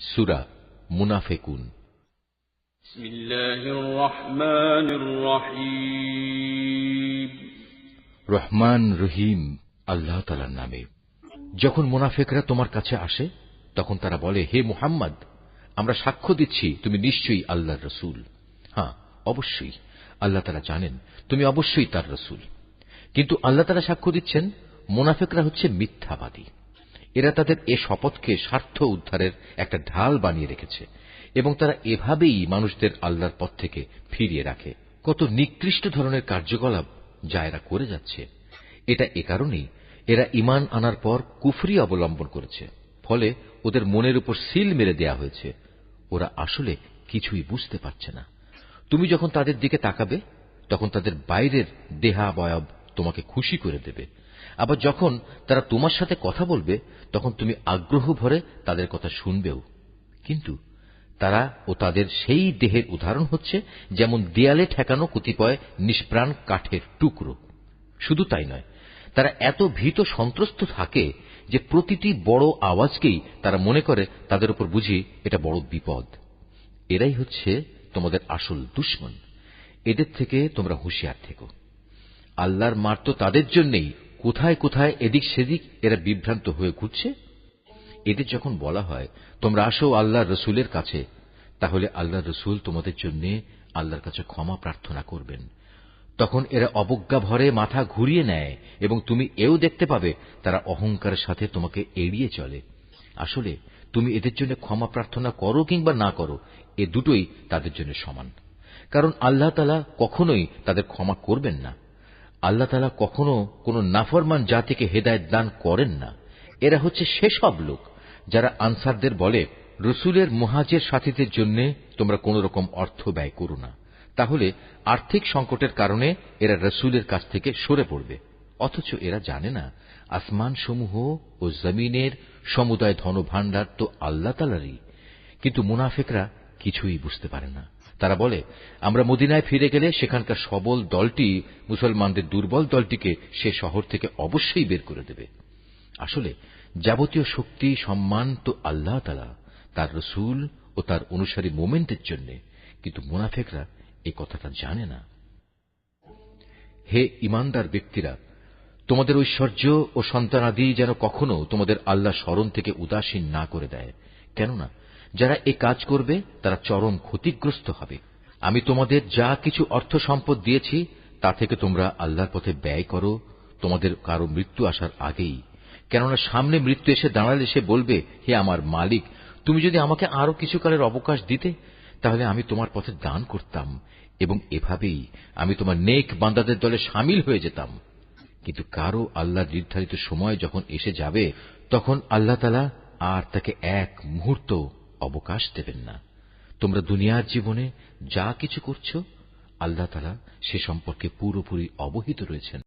সুরা মুনাফেকুন। রহমান রহিম। আল্লাহ তালার নামে। যখন মুনাফেকরা তোমার কাছে আসে তখন তারা বলে হে মুহাম্মদ আমরা সাক্ষ্য দিচ্ছি তুমি নিশ্চয়ই আল্লাহর রসুল। হ্যাঁ অবশ্যই আল্লাহ তারা জানেন তুমি অবশ্যই তার রসুল। কিন্তু আল্লাহ তারা সাক্ষ্য দিচ্ছেন মোনাফেকরা হচ্ছে মিথ্যাবাদী। এরা তাদের এ শপথকে স্বার্থ উদ্ধারের একটা ঢাল বানিয়ে রেখেছে এবং তারা এভাবেই মানুষদের আল্লাহর পথ থেকে ফিরিয়ে রাখে। কত নিকৃষ্ট ধরনের কার্যকলাপ যা এরা করে যাচ্ছে। এটা এ কারণেই এরা ইমান আনার পর কুফরি অবলম্বন করেছে, ফলে ওদের মনের উপর সিল মেরে দেয়া হয়েছে। ওরা আসলে কিছুই বুঝতে পারছে না। তুমি যখন তাদের দিকে তাকাবে, তখন তাদের বাইরের দেহাবয়ব তোমাকে খুশি করে দেবে। আবার যখন তারা তোমার সাথে কথা বলবে, তখন তুমি আগ্রহ ভরে তাদের কথা শুনবেও। কিন্তু তারা ও তাদের সেই দেহের উদাহরণ হচ্ছে যেমন দেয়ালে ঠেকানো কতিপয় নিষ্প্রাণ কাঠের টুকরো। শুধু তাই নয়, তারা এত ভীত সন্ত্রস্ত থাকে যে প্রতিটি বড় আওয়াজকেই তারা মনে করে তাদের উপর বুঝি এটা বড় বিপদ। এরাই হচ্ছে তোমাদের আসল দুশ্মন। এদের থেকে তোমরা হুঁশিয়ার থেকো। আল্লাহর মার তো তাদের জন্যেই কোথায় কোথায় এদিক সেদিক এরা বিভ্রান্ত হয়ে ঘুরছে? এদের যখন বলা হয়, তোমরা আসো আল্লাহ রসুলের কাছে, তাহলে আল্লাহ রসুল তোমাদের জন্য আল্লাহর কাছে ক্ষমা প্রার্থনা করবেন। তখন এরা অবজ্ঞা ভরে মাথা ঘুরিয়ে নেয় এবং তুমি এও দেখতে পাবে তারা অহংকারের সাথে তোমাকে এড়িয়ে চলে। আসলে তুমি এদের জন্য ক্ষমা প্রার্থনা করো কিংবা না করো, এ দুটোই তাদের জন্য সমান। কারণ আল্লাহ তালা কখনোই তাদের ক্ষমা করবেন না। আল্লাহ তালা কখনো কোনো নাফরমান জাতিকে হেদায়ত দান করেন না। এরা হচ্ছে সেসব লোক যারা আনসারদের বলে, রসুলের মহাজের সাথীদের জন্য তোমরা কোন রকম অর্থ ব্যয় করো না। তাহলে আর্থিক সংকটের কারণে এরা রসুলের কাছ থেকে সরে পড়বে। অথচ এরা জানে না আসমান সমূহ ও জমিনের সমুদায় ধনভাণ্ডার তো আল্লাহ তালারই কিন্তু মুনাফেকরা কিছুই বুঝতে পারে না। তারা বলে, আমরা মদিনায় ফিরে গেলে সেখানকার সবল দলটি, মুসলমানদের দুর্বল দলটিকে সে শহর থেকে অবশ্যই বের করে দেবে। আসলে, যাবতীয় শক্তি, সম্মান তো আল্লাহ তালা তার রসুল ও তার অনুসারী মোমেন্টের জন্য। কিন্তু মুনাফেকরা এই কথাটা জানে না। হে ইমানদার ব্যক্তিরা, তোমাদের ঐশ্বর্য ও সন্তানাদি যেন কখনো তোমাদের আল্লাহ স্মরণ থেকে উদাসীন না করে দেয়। কেননা যারা এ কাজ করবে, তারা চরম ক্ষতিগ্রস্ত হবে। আমি তোমাদের যা কিছু অর্থ সম্পদ দিয়েছি, তা থেকে তোমরা আল্লাহর পথে ব্যয় করো। তোমাদের কারও মৃত্যু আসার আগেই। কেননা সামনে মৃত্যু এসে দাঁড়ালে সে বলবে, হে আমার মালিক, তুমি যদি আমাকে আরও কিছু কালের অবকাশ দিতে, তাহলে আমি তোমার পথে দান করতাম এবং এভাবেই আমি তোমার নেক বান্দাদের দলে সামিল হয়ে যেতাম। কিন্তু কারও আল্লাহ নির্ধারিত সময় যখন এসে যাবে, তখন আল্লাহ তালা আর তাকে এক মুহূর্ত অবকাশ দেবেন না। তোমরা দুনিয়ার জীবনে যা কিছু করছ, আল্লাহ সে সম্পর্কে পুরোপুরি অবহিত রয়েছেন।